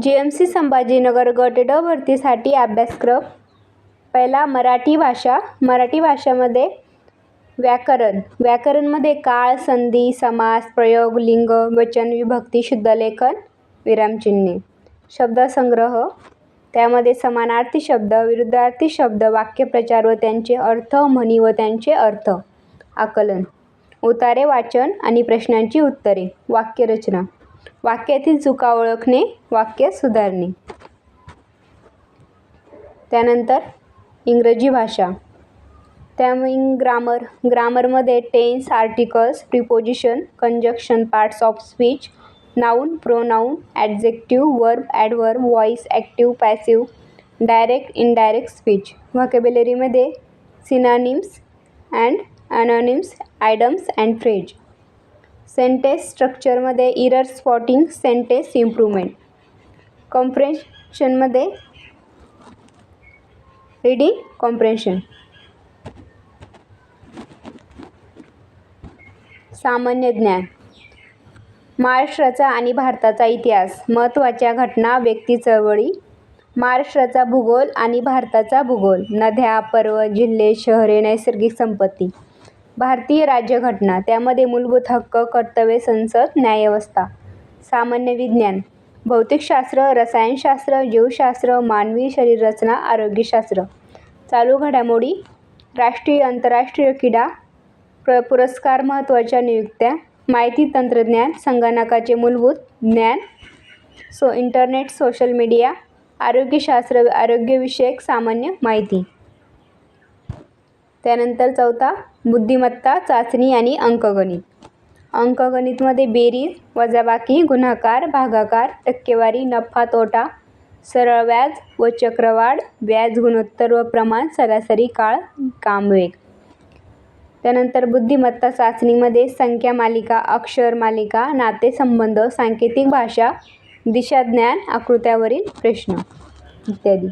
G M C Sambhajinagar गट ड भरतीसाठी अभ्यासक्रम. पहिला मराठी भाषा मराठी भाषेमध्ये व्याकरण. व्याकरणमध्ये काळ संधी समास प्रयोग लिंग वचन विभक्ती शुद्धलेखन विरामचिन्हे. शब्दसंग्रह त्यामध्ये समानार्थी शब्द विरुद्धार्थी शब्द वाक्यप्रचार व त्यांचे अर्थ म्हणी व त्यांचे अर्थ. आकलन. उतारे वाचन आणि प्रश्नांची उत्तरे. वाक्यरचना. वाक्यातील चुका ओळखणे वाक्य सुधारणे. त्यानंतर इंग्रजी भाषा. त्यामुळे grammar ग्रामरमध्ये tense articles preposition conjunction parts of speech noun pronoun adjective verb adverb voice active passive direct indirect speech व्हॉकेबलरीमध्ये synonyms and antonyms idioms and phrase sentence स्ट्रक्चरमध्ये इरर स्पॉटिंग सेंटेन्स इम्प्रूव्हमेंट. कॉम्प्रेन्शनमध्ये रिडिंग कॉम्प्रेन्शन सामान्य ज्ञान. महाराष्ट्राचा आणि भारताचा इतिहास. महत्त्वाच्या घटना व्यक्ती चळवळी. महाराष्ट्राचा भूगोल आणि भारताचा भूगोल. नद्या पर्वत जिल्हे शहरे नैसर्गिक संपत्ती. भारतीय राज्यघटना त्यामध्ये मूलभूत हक्क कर्तव्ये संसद न्यायव्यवस्था सामान्य विज्ञान भौतिकशास्त्र रसायनशास्त्र जीवशास्त्र मानवी शरीररचना आरोग्यशास्त्र. चालू घडामोडी राष्ट्रीय आंतरराष्ट्रीय क्रीडा प्र पुरस्कार महत्त्वाच्या नियुक्त्या माहिती तंत्रज्ञान संगणकाचे मूलभूत ज्ञान सो इंटरनेट सोशल मीडिया आरोग्यशास्त्र आरोग्यविषयक सामान्य माहिती. त्यानंतर चौथा बुद्धिमत्ता चाचणी आणि अंकगणित. अंकगणितमध्ये बेरीज वजाबाकी गुणाकार भागाकार टक्केवारी नफा तोटा सरळ व्याज व चक्रवाढ व्याज गुणोत्तर व प्रमाण सरासरी काळ कामवेग त्यानंतर बुद्धिमत्ता चाचणीमध्ये संख्या मालिका अक्षर मालिका नातेसंबंध सांकेतिक भाषा दिशाज्ञान आकृत्यावरील प्रश्न इत्यादी.